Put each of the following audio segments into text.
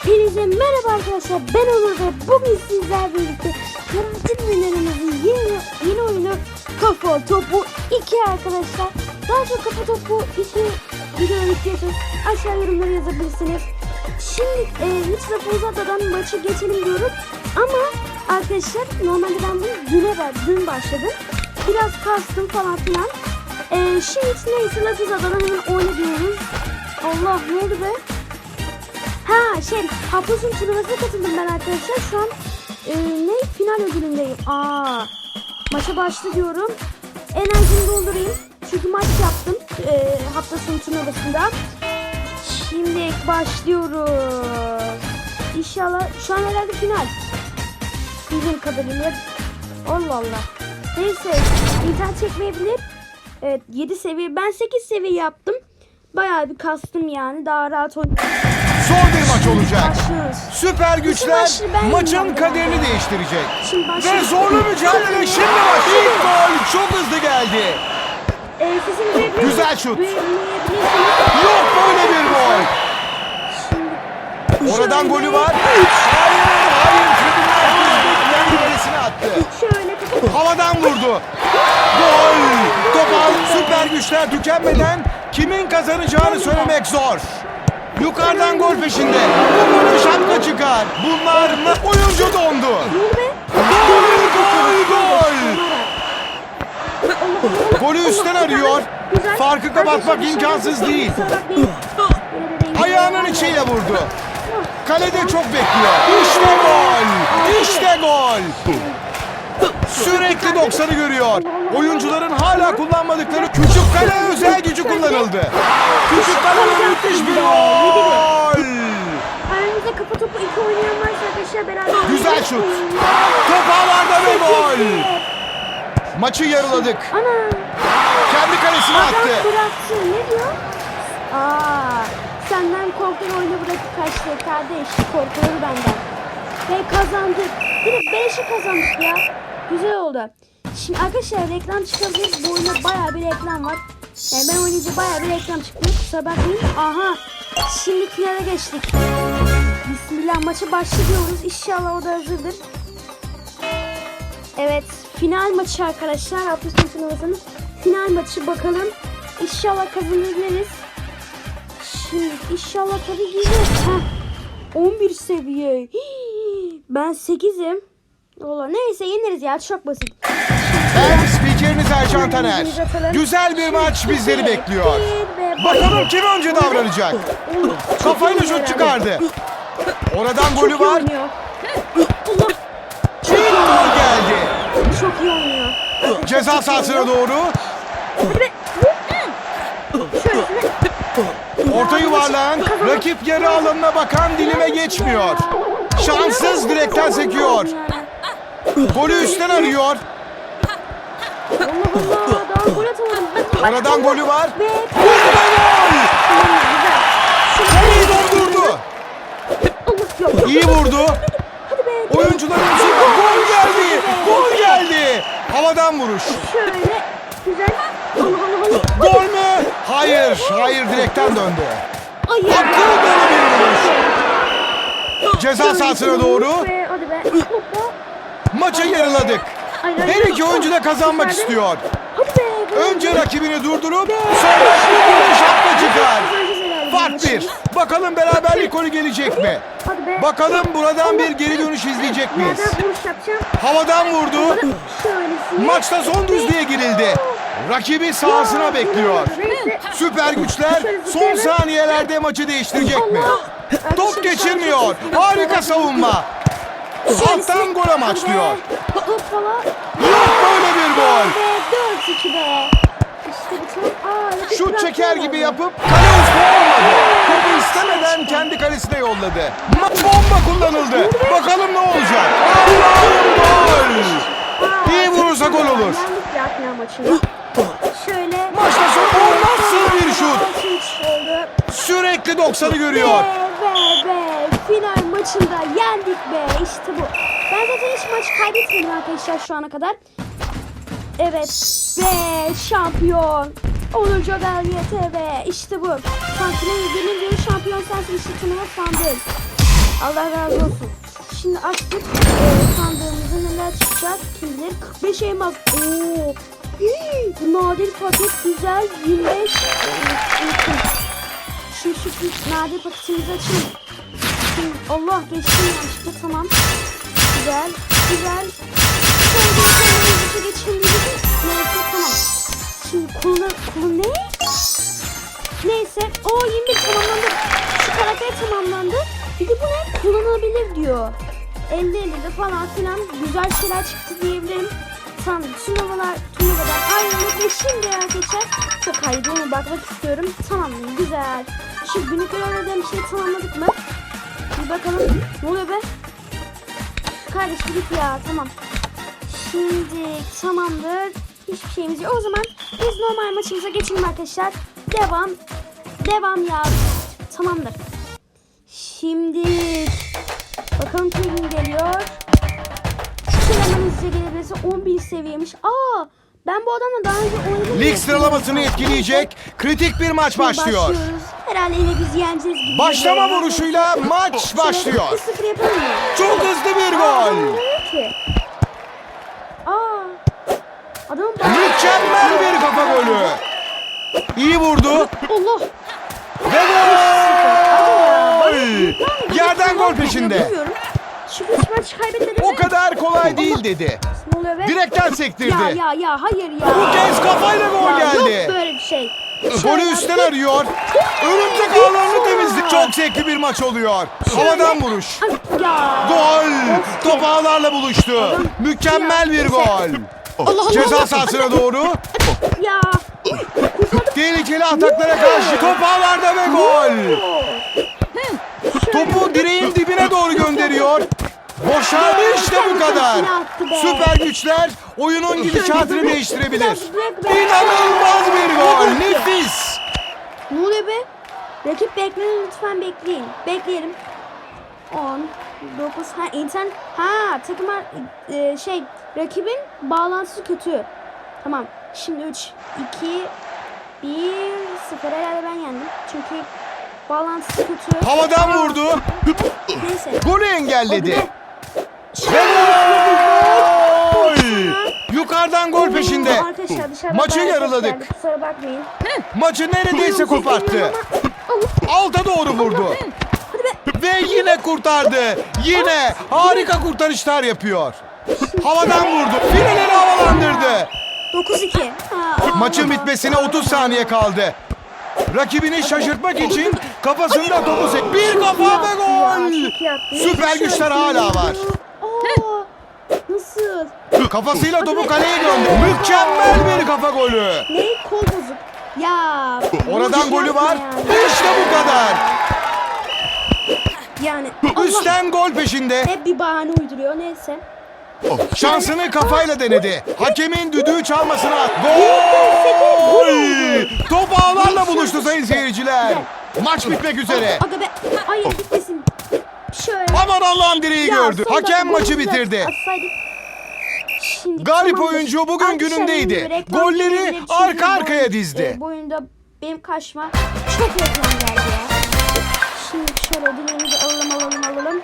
Hepinize merhaba arkadaşlar ben Onur ve bugün sizlerle birlikte karantin oyunlarımızın yeni, yeni oyunu Kafa Topu 2 arkadaşlar. Daha çok Kafa Topu 2 videoları istiyorsanız aşağı yorumlara yazabilirsiniz. Şimdi e, hiç lafı uzatmadan maçı geçelim diyorum. Ama arkadaşlar normalde ben bunu düne ver, dün başladım. Biraz kastım falan filan. E, şimdi neyse lafı uzatmadan hemen oyna diyoruz. Allah ne oldu be? Ha şey sonu turnuvasına katıldım ben arkadaşlar. Şu an e, ne final ödülündeyim. Aa maça başlı diyorum. Enerjimi doldurayım. Çünkü maç yaptım e, hafta sonu turnuvasında. Şimdi başlıyoruz. İnşallah şu an herhalde final. Bildiğim kadarıyla. Allah Allah. Neyse internet çekmeyebilir. Evet 7 seviye. Ben 8 seviye yaptım. Bayağı bir kastım yani. Daha rahat oynayacağım. Zor bir maç olacak. Başlıyoruz. Süper güçler maçın kaderini değiştirecek. Ve zorlu mücadele şimdi baş. İlk gol çok hızlı geldi. Ee, Güzel şut. Yok böyle bir gol. Oradan golü var. Hayır, hayır. Tribünler attı. Havadan vurdu. Gol. Topal süper güçler tükenmeden kimin kazanacağını söylemek zor. Yukarıdan gol peşinde. Bu golü şapka çıkar. Bunlar ne? Oyuncu dondu. Gol, gol, gol. Golü üstten arıyor. Farkı kapatmak imkansız değil. Ayağının içiyle vurdu. Kalede çok bekliyor. İşte gol. İşte gol. Sürekli 90'ı görüyor. Oyuncuların hala kullanmadıkları küçük kale özel gücü kullanıldı. Küçük kalede müthiş bir gol. Aranızda kafa topu iki oynayan varsa arkadaşlar beraber Güzel şut. Top havada ve gol. Maçı yarıladık. Ana. Kendi kalesine Adam attı. bıraktı. Ne diyor? Aa, senden korkan oyunu bırakıp kaçtı kardeş. Korkuları benden. Ve kazandık. Direkt 5'i kazandık ya. Güzel oldu. Şimdi arkadaşlar reklam çıkabilir. Bu oyunda bayağı bir reklam var. Yani ben oynayınca bayağı bir reklam çıktı. Kusura bakmayın. Aha. Şimdi finale geçtik. Bismillah maça başlıyoruz. İnşallah o da hazırdır. Evet, final maçı arkadaşlar. Hafta sonu turnuvasının final maçı bakalım. İnşallah kazanabiliriz. Şimdi inşallah tabii gireceğiz. Heh, 11 seviye. Ben 8'im. Valla neyse yeneriz ya çok basit. Ben spikeriniz Ercan Taner. Güzel bir maç bizleri bekliyor. Bakalım kim önce davranacak. Kafayla şut çıkardı. Oradan golü Çok var. İlk gol geldi. çok iyi oynuyor. Ceza sahasına doğru. Orta yuvarlan. Rakip yarı alanına bakan dilime geçmiyor. Şanssız direkten sekiyor. Golü üstten arıyor. Allah Allah daha gol atamadım. Oradan golü var. Ve Kaleyi yok. İyi vurdu. Oyuncuların içinde gol geldi. Gol geldi. Havadan vuruş. Şöyle güzel. Gol mü? Hayır. Hayır direkten döndü. Ay. Dolu bir vuruş. Ceza sahasına doğru hadi be. Maçı yarıladık. Her iki oyuncu da kazanmak istiyor. Önce rakibini durdurup sonra şapka çıkar. Fark bir. Bakalım beraberlik golü gelecek mi? Bakalım buradan bir geri dönüş izleyecek miyiz? Havadan vurdu. Maçta son düzlüğe girildi. Rakibi sahasına bekliyor. Süper güçler son saniyelerde maçı değiştirecek mi? Top geçirmiyor. Harika savunma. Alttan gol amaçlıyor. Hoppala. Yok böyle bir gol. Ve 4-2 be. İşte Şut çeker gibi yapıp kale üstü olmadı. Topu istemeden kendi kalesine yolladı. Bomba kullanıldı. Bakalım ne olacak? Allah'ım gol. İyi vurursa gol olur. Şöyle. Maçta son olmazsa bir şut. Sürekli 90'ı Ve görüyor. ve ve final maçında yendik be işte bu. Ben zaten hiç maç kaybetmedim arkadaşlar şu ana kadar. Evet ve şampiyon. Onurcu Galiyete ve işte bu. Kankine benim diyor şampiyon sensin işte turnuva sandın. Allah razı olsun. Şimdi açtık. Ee, sandığımızda neler çıkacak? Kim bilir? 45 elmas. Oo. Hii, Bu nadir paket güzel. 25. Ee, unuttum. Şimdi şu nadir paketimizi açayım. Şimdi, Allah geçtim yanlışlıkla tamam. Güzel. Güzel. Sonra geçelim dedik. Neyse tamam. Şimdi kullan... Kullan ne? Neyse. O 21 tamamlandı. Şu karakter tamamlandı. Bir de bu ne? Kullanılabilir diyor. 50 50'de falan filan güzel şeyler çıktı diyebilirim. Tamam turnuvalar turnuvadan ayrıldık ve şimdi arkadaşlar çok haydi bakmak istiyorum. Tamam güzel. Şu günlük görevlerden bir şey tamamladık mı? Bakalım. Ne oluyor be? Kardeş git ya tamam. Şimdi tamamdır. Hiçbir şeyimiz yok. O zaman biz normal maçımıza geçelim arkadaşlar. Devam. Devam ya. Tamamdır. Şimdi bakalım kim geliyor. Şu hemen size gelebilirse 11 seviyemiş. Aa ben bu adamla daha önce oynadım. Lig sıralamasını etkileyecek kritik bir maç başlıyor. Başlıyoruz. Herhalde yine biz yeneceğiz gibi. Başlama vuruşuyla maç başlıyor. 0 yapalım mı? Çok hızlı bir Aa, adam gol. vuruyor ki. Aa. Adamın Mükemmel bir kafa golü. İyi vurdu Allah. ve gol. Yerden gol peşinde. Bilmiyorum. Şu maç kaybetmedi O kadar kolay değil dedi. Ne oluyor be? Direkten Ya sektirdi. ya ya hayır ya. Bu kez kafayla gol Ya, Yok geldi. böyle bir şey. Golü üstten arıyor. Örümcek ağlarını temizlik. Çok zevkli bir maç oluyor. Havadan vuruş. Ya. Gol! Top ağlarla buluştu. Mükemmel bir gol. Allah. Ceza sahasına doğru. Ya. Tehlikeli ataklara karşı top ağlarda ve gol. Topu direğin dibine doğru gönderiyor. Boşaldı işte bu kadar. Süper güçler oyunun gidişatını değiştirebilir. İnanılmaz bir gol. Nefis. Ne oluyor be? Rakip bekleyin lütfen bekleyin. Bekleyelim. 10, 9, ha internet, ha takıma e, şey rakibin bağlantısı kötü. Tamam. Şimdi 3, 2, 1, 0 herhalde ben yendim. Çünkü bağlantısı kötü. Havadan vurdu. Neyse. Golü engelledi. Ve gol. Yukarıdan gol peşinde. Arkadaşlar dışarıda Maçı bayağı yarıladık. geldi, Kusura bakmayın. Maçı neredeyse koparttı. Alta doğru vurdu. Ve yine kurtardı. Yine harika kurtarışlar yapıyor. Havadan vurdu. Fileleri havalandırdı. 9-2. Ha, aa. Maçın bitmesine 30 saniye kaldı. Rakibini şaşırtmak için kafasında topu sek. Bir kafa ve gol. Süper güçler hala var. Nasıl? Kafasıyla topu kaleye gönder. Mükemmel bir kafa golü. Ne? Kol bozuk. Ya. Oradan bunu golü var. Yani. İşte bu kadar. yani Allah Üstten gol peşinde. hep bir bahane uyduruyor. Neyse. Şansını kafayla denedi. Hakemin düdüğü çalmasına. Gol! Top ağlarla buluştu sayın seyirciler. Maç bitmek üzere. Aga be. Hayır bitmesin. Şöyle. Aman Allah'ım direği Ya, gördü. son dakika Hakem maçı bitirdi. atsaydık. Şimdi tamamdır. oyuncu bugün günündeydi. reklam Golleri çünkü arka arkaya dizdi. e, bu oyunda benim karşıma çok reklam geldi ya. Şimdi şöyle ödüllerimizi alalım alalım alalım.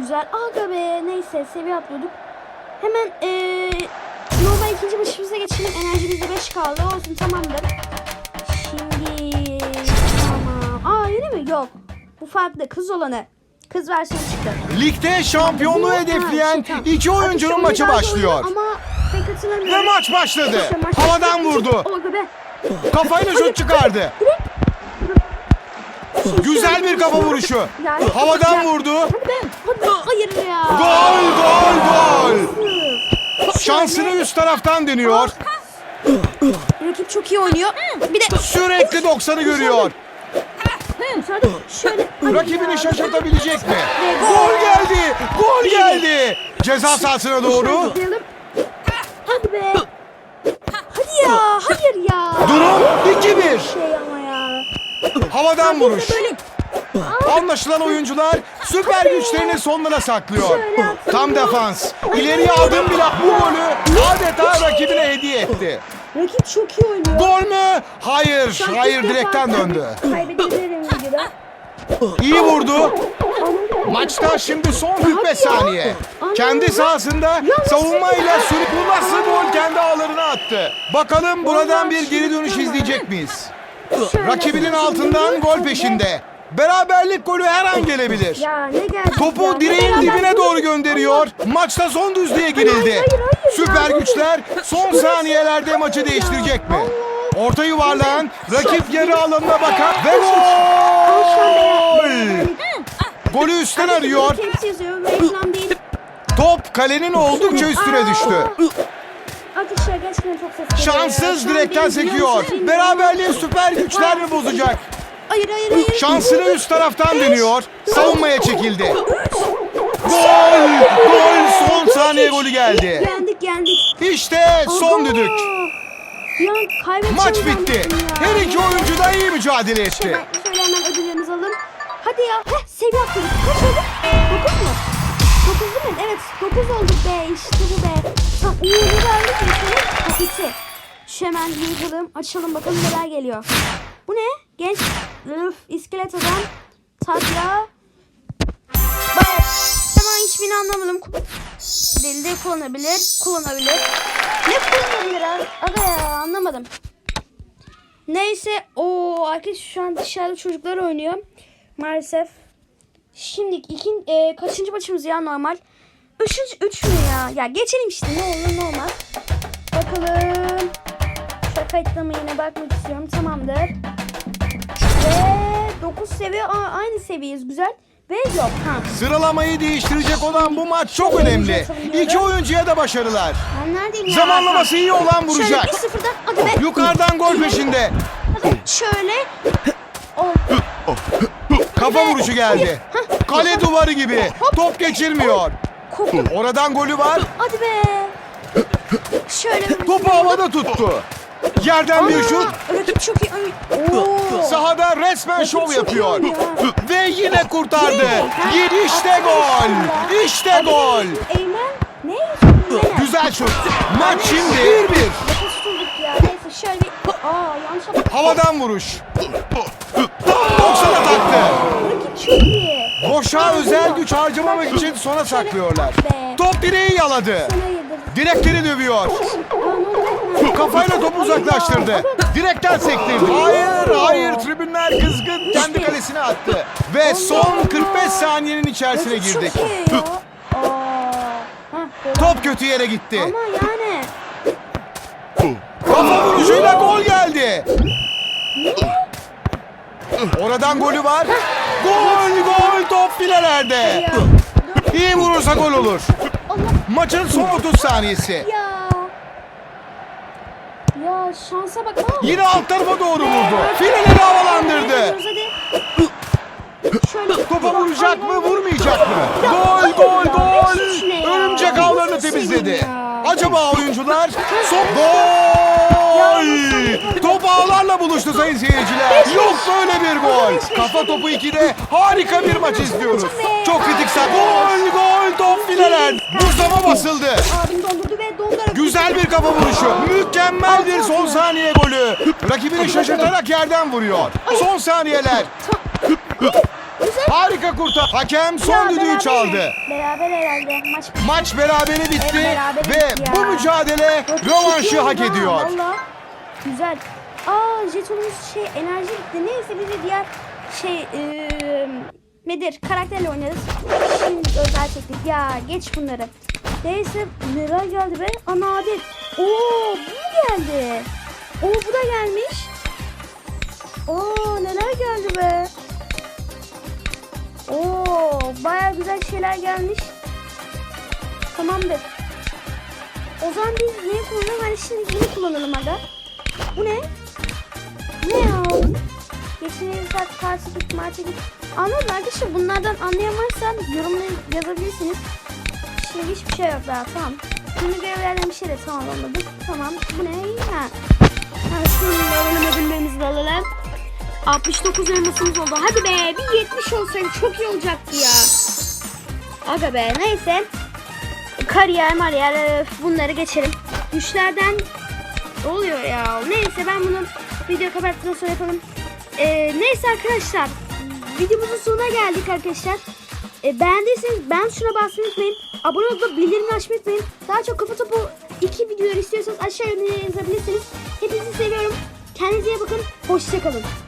Güzel. Aga be neyse seviye atlıyorduk. Hemen eee normal ikinci başımıza geçelim. Enerjimizde 5 kaldı. Olsun tamamdır. Şimdi tamam. Aa yine mi? Yok. Bu farklı. Kız olanı. Kız versiyonu çıktı. Ligde şampiyonluğu Ha, hedefleyen şey, tamam. iki oyuncunun maçı başlıyor. Ama. Ve maç başladı. Maç Havadan başladı. vurdu. Kafayla şut çıkardı. Güzel bir kafa vuruşu. Havadan vurdu. Hadi. Hadi. Hayır ya. Gol gol gol. Şansını üst taraftan deniyor. Rakip çok iyi oynuyor. Bir de Sürekli 90'ı görüyor. Şöyle. Hayır ya. Rakibini şaşırtabilecek mi? Gol geldi. Gol geldi. Ceza sahasına doğru. Hadi be. Hadi ya. Hayır ya. Durum 2-1. Şey ama ya. Havadan vuruş. Böyle Anlaşılan oyuncular süper güçlerini sonlara saklıyor. Tam defans. İleriye adım bile bu golü adeta rakibine hediye etti. rakip çok iyi oynuyor. Gol mü? Hayır. An Hayır direkten döndü. Kaybedebilirim videoda. İyi vurdu. Maçta şimdi son 45 saniye. Kendi sahasında savunmayla sürüp bu nasıl gol kendi ağlarına attı. Bakalım buradan bir geri dönüş izleyecek miyiz? Rakibinin altından gol peşinde. Beraberlik golü her an gelebilir. Ya ne geldi ya? Topu direğin Beraber dibine doğru gönderiyor. Maçta son düzlüğe girildi. hayır, hayır, Süper ya, güçler son saniyelerde maçı değiştirecek mi? Orta yuvarlayan rakip yarı alanına bakan ve gol! Golü üstten arıyor. Hepsi yazıyor. Reklam değil. Top kalenin oldukça üstüne düştü. Arkadaşlar gerçekten çok ses geliyor ya. Şanssız direkten sekiyor. Beraberliği süper güçler mi bozacak? Hayır hayır hayır. Şansını üst taraftan deniyor. Savunmaya çekildi. Gol! Gol! Son saniye golü geldi. Yendik yendik. İşte son Aha. düdük. Ya Maç bitti. Her iki oyuncu da iyi mücadele etti. Hemen, şöyle hemen ödüllerimizi alalım. Hadi ya. Heh, seviye atladık. Kaç oldu? 9 mu? 9 değil mi? Evet 9 olduk be. İşte bu be. Tam uğurlu verdik şöyle? Paketi. Şu hemen yıkalım. Açalım bakalım neler geliyor. Bu ne? Genç. Üf, iskelet adam. Takla. Bayağı. Ama hiçbirini anlamadım. Dilde kullanabilir. Kullanabilir. Ne kullanabilir abi? Aga ya anlamadım. Neyse o arkadaş şu an dışarıda çocuklar oynuyor. Maalesef. Şimdi ikin, e, kaçıncı maçımız ya normal? Üçüncü, üç mü ya? Ya geçelim işte ne olur ne olmaz. Bakalım. Şaka kayıtlama yine bakmak istiyorum. Tamamdır. Ve 9 seviye Aa, aynı seviyeyiz güzel. Ve yok. Ha. Sıralamayı değiştirecek olan bu maç çok önemli. İki oyuncuya da başarılar. Ben neredeyim ya? Zamanlaması iyi olan Şöyle vuracak. bir sıfırdan hadi be. Yukarıdan gol peşinde. Hadi şöyle. Oh. Kafa vuruşu geldi. Kale duvarı gibi. Top geçirmiyor. Oradan golü var. Hadi be. Şöyle. Topu havada tuttu. Yerden bir şut. Rakip çok iyi. Ay. Oo. Sahada resmen şov çok iyi yapıyor. oynuyor. Ve yine kurtardı. Ha, Yedi işte aferin gol. İşte gol. Eymen. Ne? Eymen. Güzel şut. Maç şimdi 1-1. Nefes tutulduk ya. Neyse şöyle bir... Aa yanlış yaptım. Havadan vuruş. 90'a taktı. Rakip çok iyi. Boşa özel güç harcamamak için sona saklıyorlar. Top direği yaladı. Sana. Direkleri dövüyor. Kafayla topu uzaklaştırdı. Direkten sektirdi. Hayır, hayır. Tribünler kızgın kendi kalesine attı. Ve son 45 saniyenin içerisine girdik. Top kötü yere gitti. Ama yani. Kafa vuruşuyla gol geldi. Oradan golü var. Gol, gol. Top filelerde. İyi vurursa gol olur. Maçın son 30 saniyesi. Ya. Ya şansa bak. Aa. Yine alt tarafa doğru vurdu. Fileleri havalandırdı. Topa vuracak mı, vurmayacak mı? Gol, gol, gol. Örümcek ağlarını temizledi. Acaba oyuncular son gol. Buluştu sayın seyirciler. Yok böyle bir gol. Kafa topu 2'de harika bir maç izliyoruz. Çok kritiksel. Gol, gol, top fileler. Buzlama basıldı. Abim ve. Güzel bir kafa vuruşu. Mükemmel bir son saniye golü. Rakibini şaşırtarak yerden vuruyor. Son saniyeler. Harika kurtar. Hakem son Ya, düdüğü beraber- çaldı. Beraber herhalde maç. Maç berabere bitti Evet, berabere ve ya. bu mücadele rövanşı hak ha, ediyor. Valla. Güzel. Aa jetonumuz şey enerji bitti. Neyse de diğer şey eee nedir karakterle oynarız. Şimdi özel çektik. Ya geç bunları. Neyse neler geldi be? Ana adet. Oo bu geldi? Oo bu da gelmiş. Oo neler geldi be? Oo baya güzel şeyler gelmiş. Tamamdır. O zaman biz neyi kullanalım? Hani şimdi yeni kullanalım aga. Bu ne? Ne ya? Geçtiğiniz saat karşı git, martı git. Anladın arkadaşlar bunlardan anlayamazsan yorumları yazabilirsiniz. Şimdi hiçbir şey yok daha tamam. Günlük görevlerden bir şey de tamam anladık. Tamam bu ne? Ha. De alalım. 69 elmasımız oldu. Hadi be bir 70 olsaydı çok iyi olacaktı ya. Aga be neyse. Kariyer mariyer bunları geçelim. Güçlerden oluyor ya. Neyse ben bunu video kapattıktan yapalım. Ee, neyse arkadaşlar videomuzun sonuna geldik arkadaşlar. E, beğendiyseniz beğen tuşuna basmayı unutmayın. Abone olup bildirimleri açmayı unutmayın. Daha çok kafa topu iki videoları istiyorsanız aşağıya yazabilirsiniz. Hepinizi seviyorum. Kendinize iyi bakın. Hoşçakalın.